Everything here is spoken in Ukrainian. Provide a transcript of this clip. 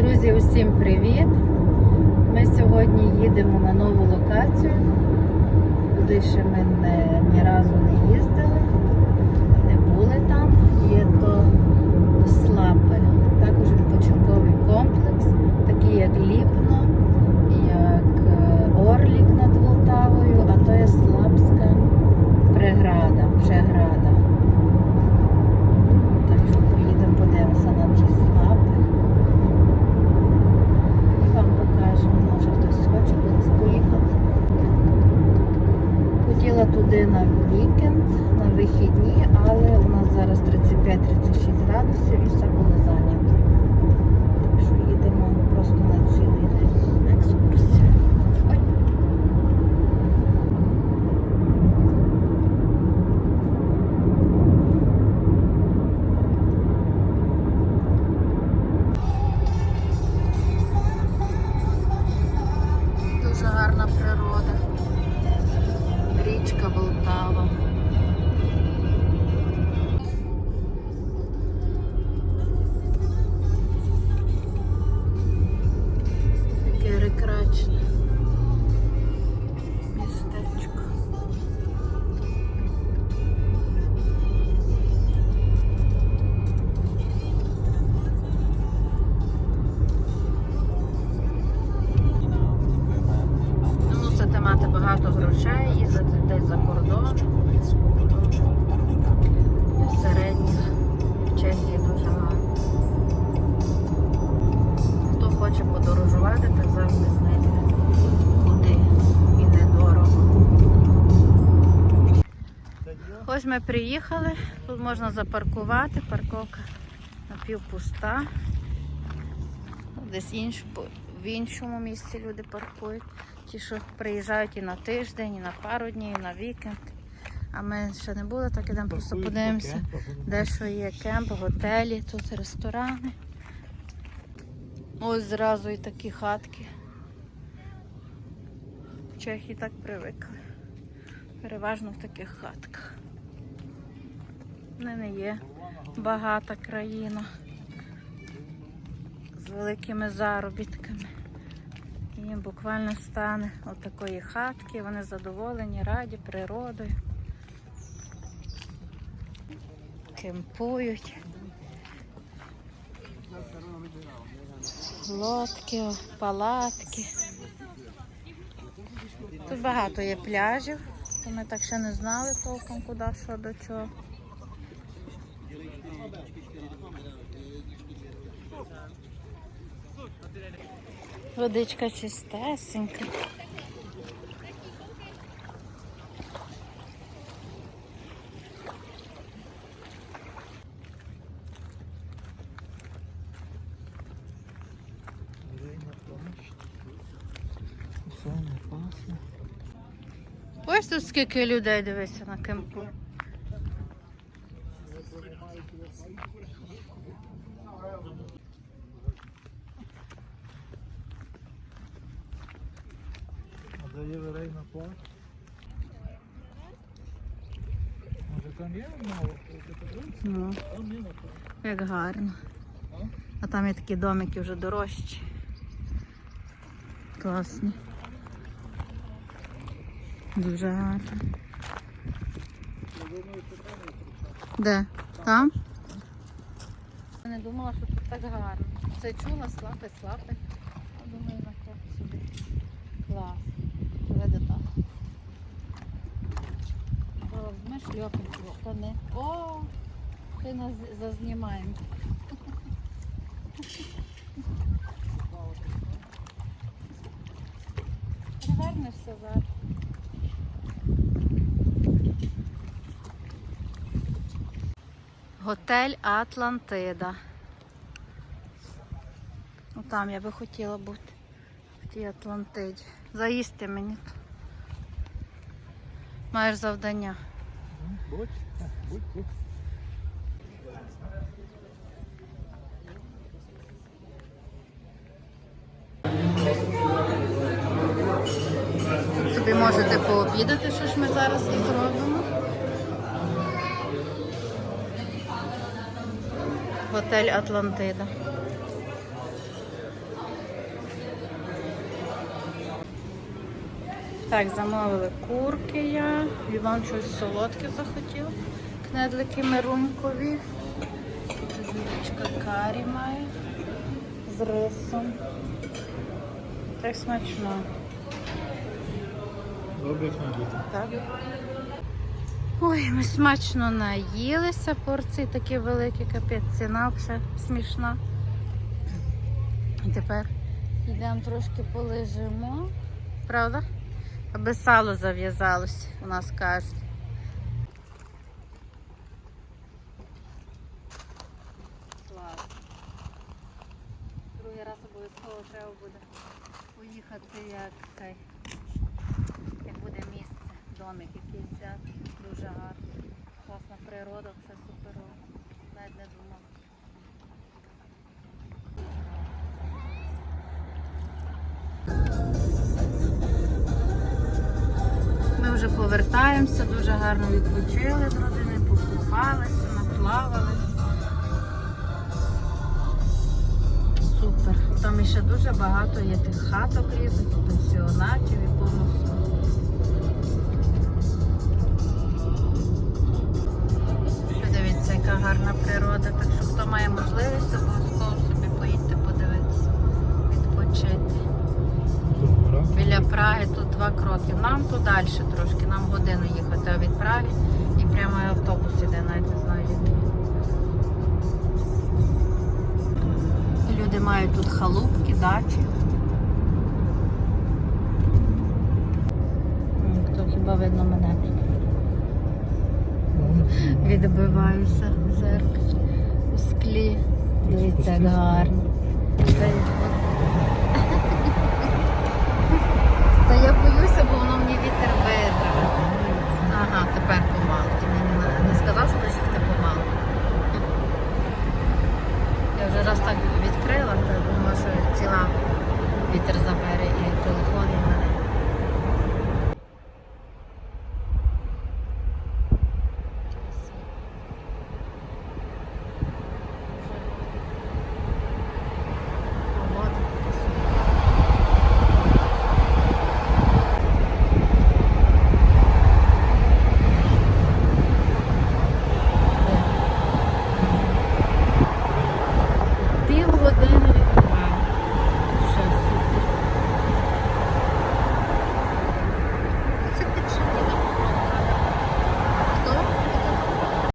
Друзі, усім привіт! Ми сьогодні їдемо на нову локацію, куди ще ми не, ні разу не їздили, не були там. Є то Слапи, Ось ми приїхали, тут можна запаркувати, парковка напівпуста. Десь інш, в іншому місці люди паркують. Ті, що приїжджають і на тиждень, і на пару днів, і на вікенд. А ми ще не були, так ідемо просто подивимося, де що є кемп, готелі, тут ресторани. Ось зразу і такі хатки. В Чехії так привикли. Переважно в таких хатках. Вони не є багата країна з великими заробітками. Їм буквально стане от такої хатки, вони задоволені, раді природою. Кемпують. Лодки, палатки. Тут багато є пляжів, то ми так ще не знали толком, куди, що до чого. Водичка чистесенька. Ось тут скільки людей дивися на кемпу. А де є Верейна парк? Може там є мало? Ну, Там є напевно. як гарно. А там є такі домики вже дорожчі. Класні. Дуже гарно. Де? Там? Я не думала, що тут так гарно. Це чула, слапи, слапи. Я думаю, на сюди. Клас. Веде там. Зараз візьмеш шльопинки, штани. О, ти нас зазнімаємо. Привернешся зараз. Готель Атлантида. Ну там я би хотіла бути. В тій Атлантиді. Заїсти мені. тут. Маєш завдання. Будь, будь, будь. Собі можете пообідати, що ж ми зараз і зробимо. Готель Атлантида. Так, замовили курки я. Іван щось солодке захотів. Кнедлики мерунькові. Зірочка карі має з рисом. Так смачно. Добре книгити. Так. Ой, ми смачно наїлися. Порції такі великі, капець, ціна вже смішна. І тепер йдемо трошки полежимо. Правда? Аби сало зав'язалось, у нас кажуть. Другий раз обов'язково треба буде поїхати, як цей, буде місце, домик якийсь. Дуже гарно. Класна природа, все суперово. Повертаємося, дуже гарно відпочили з родини, покупалися, наплавалися. Супер. Там ще дуже багато є тих хаток різних, пенсіонатів і повністю. Подивіться, яка гарна природа. Так що хто має можливість, обов'язково собі поїдьте подивитися, відпочити. Біля Праги тут два кроки. Нам то далі трошки, нам годину їхати, а від Праги і прямо автобус іде, навіть не знаю який. Люди мають тут халупки, дачі. М, То хіба видно мене? Відбиваюся в зеркалі, у склі. Дивіться, гарно.